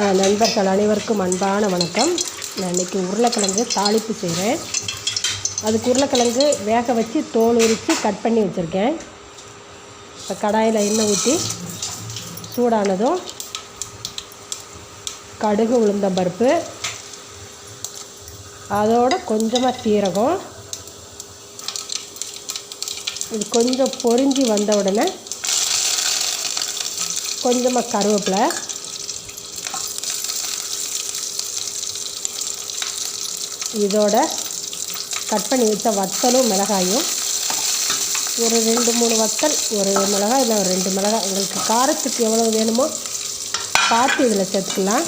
நண்பர்கள் அனைவருக்கும் அன்பான வணக்கம். நான் இன்றைக்கி உருளைக்கிழங்கு தாளிப்பு செய்கிறேன் அதுக்கு உருளைக்கிழங்கு வேக வச்சு தோல் உரித்து கட் பண்ணி வச்சுருக்கேன். இப்போ கடாயில் எண்ணெய் ஊற்றி சூடானதும் கடுகு உளுந்தம் பருப்பு அதோட கொஞ்சமாக சீரகம். இது கொஞ்சம் பொரிஞ்சு வந்த உடனே கொஞ்சமாக கருவேப்பிலை. இதோட கட் பண்ணி வச்ச வத்தலும் மிளகாயும் ஒரு ரெண்டு மூணு வத்தல் ஒரு மிளகாய் இல்லை ஒரு ரெண்டு மிளகாய். உங்களுக்கு காரத்துக்கு எவ்வளோ வேணுமோ பார்த்து இதில் சேர்த்துக்கலாம்.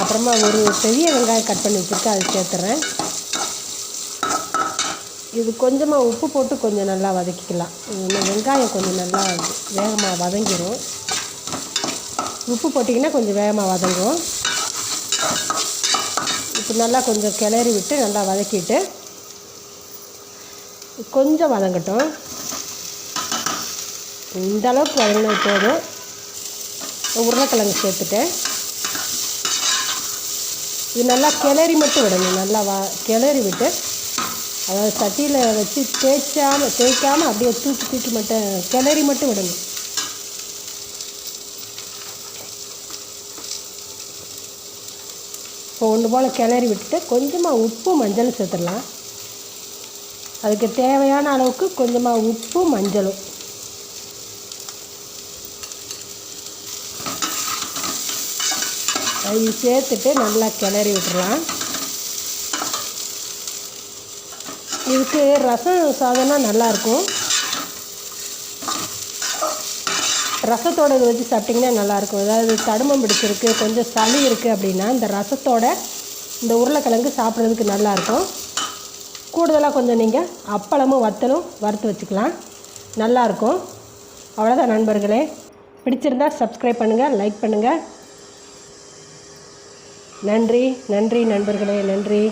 அப்புறமா ஒரு பெரிய வெங்காயம் கட் பண்ணி வச்சுருக்கேன் அது சேர்த்துறேன். இது கொஞ்சமாக உப்பு போட்டு கொஞ்சம் நல்லா வதக்கிக்கலாம். இன்னும் வெங்காயம் கொஞ்சம் நல்லா வேகமாக வதங்கிடும் உப்பு போட்டிங்கன்னா கொஞ்சம் வேகமாக வதங்கும். நல்லா கொஞ்சம் கிளறி விட்டு நல்லா வதக்கிட்டு கொஞ்சம் வதங்கட்டும். இந்த அளவுக்கு வதங்கினா போதும். உருளைக்கிழங்கு சேர்த்துட்டேன். இது நல்லா கிளறி மட்டும் விடணும். நல்லா வா கிளறி விட்டு அதாவது சட்டியில் வச்சு தேய்ச்சாமல் தேய்க்காமல் அப்படியே தூக்கி தூக்கி மட்டும் கிளறி மட்டும் விடணும். ஒன்று போல் கிளறி விட்டுட்டு கொஞ்சமாக உப்பு மஞ்சள் சேர்த்துடலாம். அதுக்கு தேவையான அளவுக்கு கொஞ்சமாக உப்பு மஞ்சளும். அது சேர்த்துட்டு நல்லா கிளறி விட்டுடலாம். இதுக்கு ரசம் சாதம்னா நல்லாயிருக்கும் ரசத்தோட இது வச்சு சாப்பிட்டிங்கன்னா நல்லாயிருக்கும். அதாவது தடுமம் பிடிச்சிருக்கு கொஞ்சம் சளி இருக்குது அப்படின்னா இந்த ரசத்தோட இந்த உருளைக்கிழங்கு சாப்பிட்றதுக்கு நல்லாயிருக்கும். கூடுதலாக கொஞ்சம் நீங்கள் அப்பளமும் வத்தலும் வறுத்து வச்சுக்கலாம். நல்லாயிருக்கும். அவ்வளோதான் நண்பர்களே. பிடிச்சிருந்தா சப்ஸ்கிரைப் பண்ணுங்கள் லைக் பண்ணுங்கள் நன்றி நன்றி நண்பர்களே நன்றி.